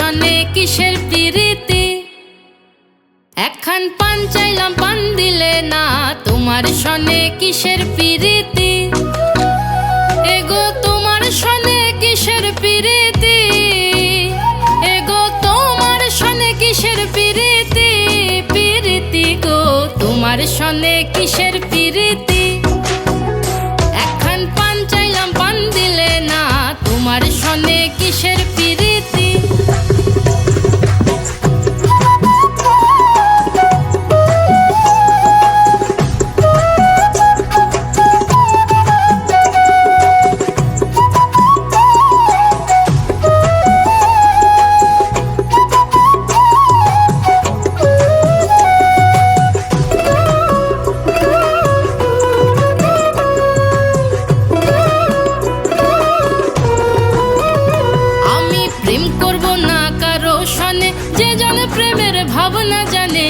সনে কিসের প্রীতি? একখান পান চাইলাম, পান দিলে না, তোমার সনে কিসের প্রীতি? এগো, তোমার সনে কিসের প্রীতি? এগো, তোমার কিসের প্রীতি? প্রীতি গো, তোমার সনে কিসের প্রীতি?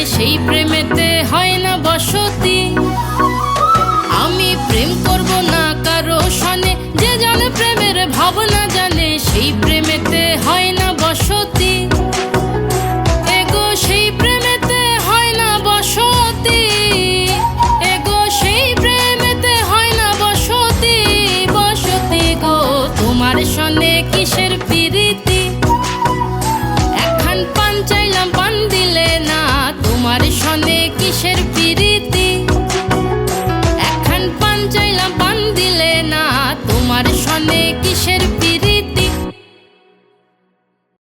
সেই প্রেমেতে হয় না বসতি। আমি প্রেম করব না কারও সনে, যে জানে প্রেমের ভাবনা জানে, সেই প্রেমেতে হয় না বসতি। এগো, সেই প্রেমেতে হয় না বসতি। এগো, সেই প্রেমেতে হয় না বসতি। বসতি গো, তোমার সনে কি should